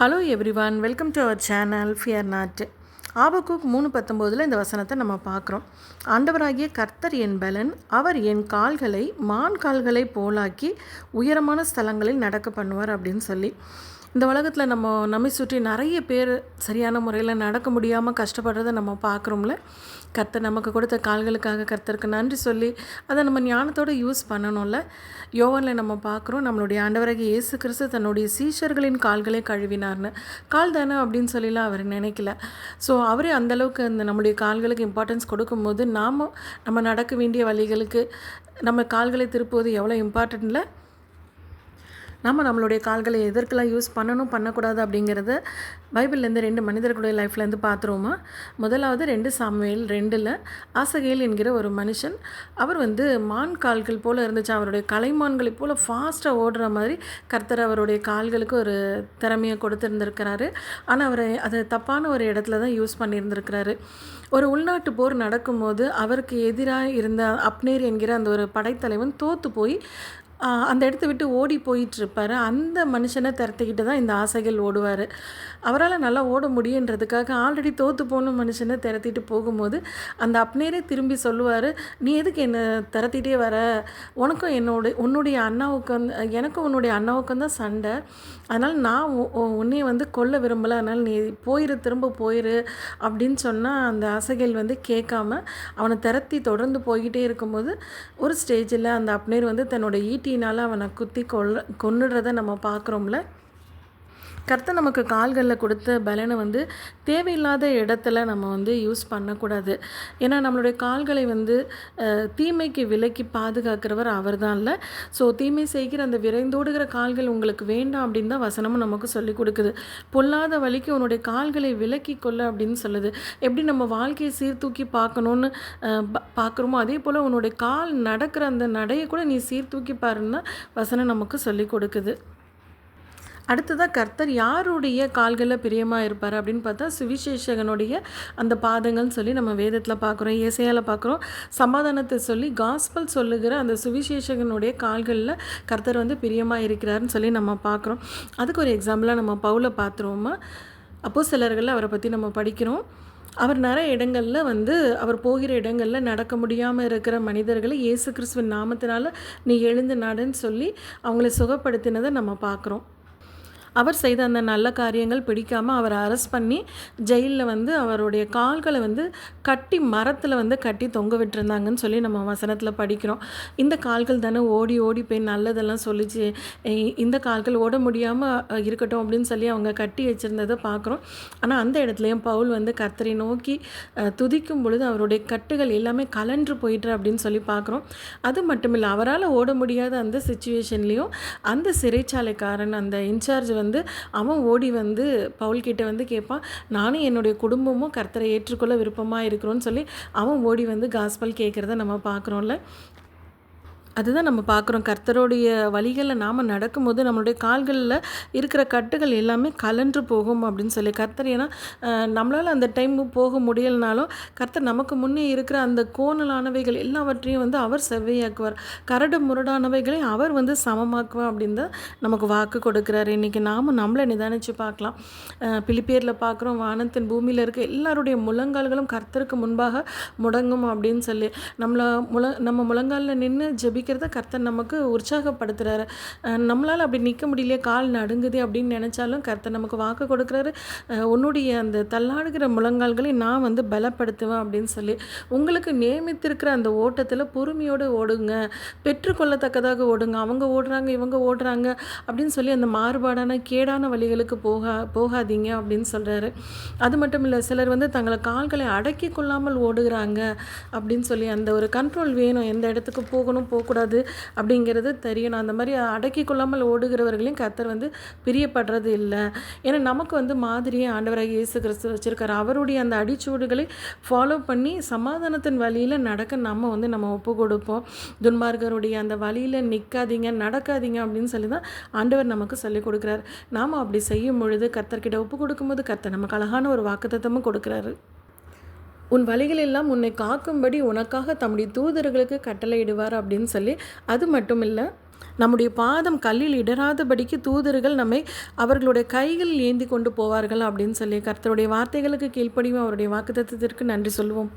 Hello everyone welcome to our channel fear not Habakkuk மூணு பத்தொம்போதில் இந்த வசனத்தை நம்ம பார்க்குறோம். ஆண்டவராகிய கர்த்தர் என் பலன் அவர் என் கால்களை மான் கால்களை போலாக்கி உயரமான ஸ்தலங்களில் நடக்க பண்ணுவார் அப்படின்னு சொல்லி. இந்த உலகத்தில் நம்ம நம்மை சுற்றி நிறைய பேர் சரியான முறையில் நடக்க முடியாமல் கஷ்டப்படுறதை நம்ம பார்க்குறோம்ல. கர்த்தர் நமக்கு கொடுத்த கால்களுக்காக கர்த்தருக்கு நன்றி சொல்லி அதை நம்ம ஞானத்தோடு யூஸ் பண்ணணும்ல. யோவனில் நம்ம பார்க்குறோம் நம்மளுடைய ஆண்டவராகிய இயேசு கிறிஸ்து தன்னுடைய சீஷர்களின் கால்களை கழுவினார்னு. கால் தானே அப்படின்னு சொல்லிலாம் அவர் நினைக்கல. ஸோ அவரே அந்தளவுக்கு அந்த நம்மளுடைய கால்களுக்கு இம்பார்ட்டன்ஸ் கொடுக்கும்போது நாம் நம்ம நடக்க வேண்டிய வழிகளுக்கு நம்ம கால்களை திருப்புவது எவ்வளோ இம்பார்ட்டன்ட்ல நம்ம நம்மளுடைய கால்களை எதற்கெல்லாம் யூஸ் பண்ணணும் பண்ணக்கூடாது அப்படிங்கிறத பைபிள்லேருந்து ரெண்டு மனிதர்களுடைய லைஃப்லேருந்து பார்த்துருவோமா? முதலாவது ரெண்டு சாமுவேல் ரெண்டில் ஆசகேல் என்கிற ஒரு மனுஷன். அவர் வந்து மான் கால்கள் போல் இருந்துச்சு. அவருடைய கலைமான்களை போல் ஃபாஸ்ட்டாக ஓடுற மாதிரி கர்த்தர் அவருடைய கால்களுக்கு ஒரு திறமையை கொடுத்துருந்துருக்கிறாரு. ஆனால் அவர் அதை தப்பான ஒரு இடத்துல தான் யூஸ் பண்ணியிருந்திருக்கிறாரு. ஒரு உள்நாட்டு போர் நடக்கும்போது அவருக்கு எதிராக இருந்த அப்னேர் என்கிற அந்த ஒரு படைத்தலைவன் தோற்று போய் அந்த இடத்த விட்டு ஓடி போயிட்டுருப்பார். அந்த மனுஷனை திரட்டிக்கிட்டு தான் இந்த ஆசைகள் ஓடுவார். அவரால் நல்லா ஓட முடியுன்றதுக்காக ஆல்ரெடி தோற்று போன மனுஷனை திரத்திட்டு போகும்போது அந்த அப்னேரே திரும்பி சொல்லுவார் நீ எதுக்கு என்னை திரத்திட்டே வர? உனக்கும் என்னோட உன்னுடைய அண்ணாவுக்கு வந்து எனக்கும் உன்னுடைய அண்ணாவுக்கும் தான் சண்டை. அதனால் நான் உன்னையே வந்து கொல்ல விரும்பலை. அதனால் நீ போயிரு திரும்ப போயிரு அப்படின்னு சொன்னால் அந்த ஆசைகள் வந்து கேட்காம அவனை திரத்தி தொடர்ந்து போய்கிட்டே இருக்கும்போது ஒரு ஸ்டேஜில் அந்த அப்னேர் வந்து தன்னோட ஈட்டி ஈட்டினால் அவனை குத்தி கொல்ல கொன்னுடுறத நம்ம பார்க்குறோம்ல? கர்த்தர் நமக்கு கால்களில் கொடுத்த பலனை வந்து தேவையில்லாத இடத்துல நம்ம வந்து யூஸ் பண்ணக்கூடாது. ஏன்னா நம்மளுடைய கால்களை வந்து தீமைக்கு விலக்கி பாதுகாக்கிறவர் அவர் தான் இல்லை. ஸோ தீமை செய்கிற அந்த விரைந்தோடுகிற கால்கள் உங்களுக்கு வேண்டாம் அப்படின்னு தான் வசனமும் நமக்கு சொல்லிக் கொடுக்குது. பொல்லாத வழிக்கு உன்னுடைய கால்களை விலக்கி கொள்ள அப்படின்னு சொல்லுது. எப்படி நம்ம வாழ்க்கையை சீர்தூக்கி பார்க்கணுன்னு பார்க்குறோமோ அதே போல் உன்னுடைய கால் நடக்கிற அந்த நடையை கூட நீ சீர்தூக்கி பாருன்னு வசனம் நமக்கு சொல்லிக் கொடுக்குது. அடுத்ததாக கர்த்தர் யாருடைய கால்களில் பிரியமாக இருப்பார் அப்படின்னு பார்த்தா சுவிசேஷகனுடைய அந்த பாதங்கள்னு சொல்லி நம்ம வேதத்தில் பார்க்குறோம் இயசையால் பார்க்குறோம். சமாதானத்தை சொல்லி காஸ்பல் சொல்லுகிற அந்த சுவிசேஷகனுடைய கால்களில் கர்த்தர் வந்து பிரியமாக இருக்கிறாருன்னு சொல்லி நம்ம பார்க்குறோம். அதுக்கு ஒரு எக்ஸாம்பிளாக நம்ம பவுலை பார்த்துருவோமா? அப்போ சிலர்களில் அவரை பற்றி நம்ம படிக்கிறோம். அவர் நிறைய இடங்களில் வந்து அவர் போகிற இடங்களில் நடக்க முடியாமல் இருக்கிற மனிதர்களை இயேசு கிறிஸ்துவின் நாமத்தினால நீ எழுந்து நடன்னு சொல்லி அவங்கள சுகப்படுத்தினதை நம்ம பார்க்குறோம். அவர் செய்த அந்த நல்ல காரியங்கள் பிடிக்காமல் அவரை அரெஸ்ட் பண்ணி ஜெயிலில் வந்து அவருடைய கால்களை வந்து கட்டி மரத்தில் வந்து கட்டி தொங்க விட்டுருந்தாங்கன்னு சொல்லி நம்ம வசனத்தில் படிக்கிறோம். இந்த கால்கள் தானே ஓடி ஓடி போய் நல்லதெல்லாம் சொல்லிச்சு. இந்த கால்கள் ஓட முடியாமல் இருக்கட்டும் அப்படின்னு சொல்லி அவங்க கட்டி வச்சுருந்ததை பார்க்குறோம் ஆனால் அந்த இடத்துலையும் பவுல் வந்து கர்த்தரை நோக்கி துதிக்கும் பொழுது அவருடைய கட்டுகள் எல்லாமே கலன்று போயிட்டு அப்படின்னு சொல்லி பார்க்குறோம் அது மட்டும் இல்லை அவரால் ஓட முடியாத அந்த சுச்சுவேஷன்லேயும் அந்த சிறைச்சாலைக்காரன் அந்த இன்சார்ஜ் வந்து அவன் ஓடி வந்து பவுல்கிட்ட வந்து கேட்பான் நானும் என்னுடைய குடும்பமும் கர்த்தரை ஏற்றுக்கொள்ள விருப்பமாக இருக்கிறோன்னு சொல்லி அவன் ஓடி வந்து காஸ்பல் கேட்குறத நம்ம பார்க்குறோம்ல. அதுதான் நம்ம பார்க்குறோம். கர்த்தருடைய வழிகளில் நாம் நடக்கும்போது நம்மளுடைய கால்களில் இருக்கிற கட்டுகள் எல்லாமே கலன்று போகும் அப்படின்னு சொல்லி கர்த்தர் ஏன்னா நம்மளால் அந்த டைம் போக முடியலனாலும் கர்த்தர் நமக்கு முன்னே இருக்கிற அந்த கோணலானவைகள் எல்லாவற்றையும் வந்து அவர் செவ்வையாக்குவார். கரடு முரடானவைகளை அவர் வந்து சமமாக்குவார் அப்படின்னு தான் நமக்கு வாக்கு கொடுக்குறாரு. இன்றைக்கி நாமும் நம்மளை நிதானித்து பார்க்கலாம். பிலிப்பேரில் பார்க்குறோம் வானத்தின் பூமியில் இருக்க எல்லாருடைய முழங்கால்களும் கர்த்தருக்கு முன்பாக முடங்கும் அப்படின்னு சொல்லி. நம்மளை முழ நம்ம முழங்காலில் நின்று ஜெபிக்க நிற்கிறத கர்த்தர் நமக்கு உற்சாகப்படுத்துகிறாரு நம்மளால் அப்படி நிற்க முடியலையே கால் நடுங்குது அப்படின்னு நினச்சாலும் கர்த்தர் நமக்கு வாக்கு கொடுக்குறாரு. உன்னுடைய அந்த தள்ளாடுகிற முழங்கால்களை நான் வந்து பலப்படுத்துவேன் அப்படின்னு சொல்லி உங்களுக்கு நியமித்திருக்கிற அந்த ஓட்டத்தில் பொறுமையோடு ஓடுங்க. பெற்றுக்கொள்ளத்தக்கதாக ஓடுங்க. அவங்க ஓடுறாங்க இவங்க ஓடுறாங்க அப்படின்னு சொல்லி அந்த மாறுபாடான கேடான வழிகளுக்கு போகா போகாதீங்க அப்படின்னு சொல்கிறாரு அது மட்டும் இல்லை சிலர் வந்து தங்களை கால்களை அடக்கி கொள்ளாமல் ஓடுகிறாங்க அப்படின்னு சொல்லி அந்த ஒரு கண்ட்ரோல் வேணும். எந்த இடத்துக்கு போகணும் போக கூடாது அப்படிங்கிறது தெரியணும் அந்த மாதிரி அடக்கி கொள்ளாமல் ஓடுகிறவர்களையும் கத்தர் வந்து பிரியப்படுறது இல்லை. ஏன்னா நமக்கு வந்து மாதிரியே ஆண்டவராக இயேசு கிறிஸ்து வச்சுருக்காரு. அவருடைய அந்த அடிச்சூடுகளை ஃபாலோ பண்ணி சமாதானத்தின் வழியில் நடக்க நம்ம வந்து நம்ம ஒப்பு கொடுப்போம். துன்மார்கருடைய அந்த வழியில் நிற்காதீங்க நடக்காதீங்க அப்படின்னு சொல்லி தான் ஆண்டவர் நமக்கு சொல்லிக் கொடுக்குறாரு. நாம் அப்படி செய்யும் பொழுது கத்தர்கிட்ட ஒப்பு கொடுக்கும்போது கர்த்தர் நமக்கு அழகான ஒரு வாக்குத்தத்தமும் கொடுக்குறாரு. உன் வழிகளெல்லாம் உன்னை காக்கும்படி உனக்காக தம்முடைய தூதர்களுக்கு கட்டளையிடுவார் அப்படின்னு சொல்லி அது மட்டும் இல்லை நம்முடைய பாதம் கல்லில் இடராதபடிக்கு தூதர்கள் நம்மை அவர்களுடைய கைகளில் ஏந்தி கொண்டு போவார்கள் அப்படின்னு சொல்லி கர்த்தருடைய வார்த்தைகளுக்கு கீழ்ப்படியும் அவருடைய வாக்குத்தத்திற்கு நன்றி சொல்லுவோம்.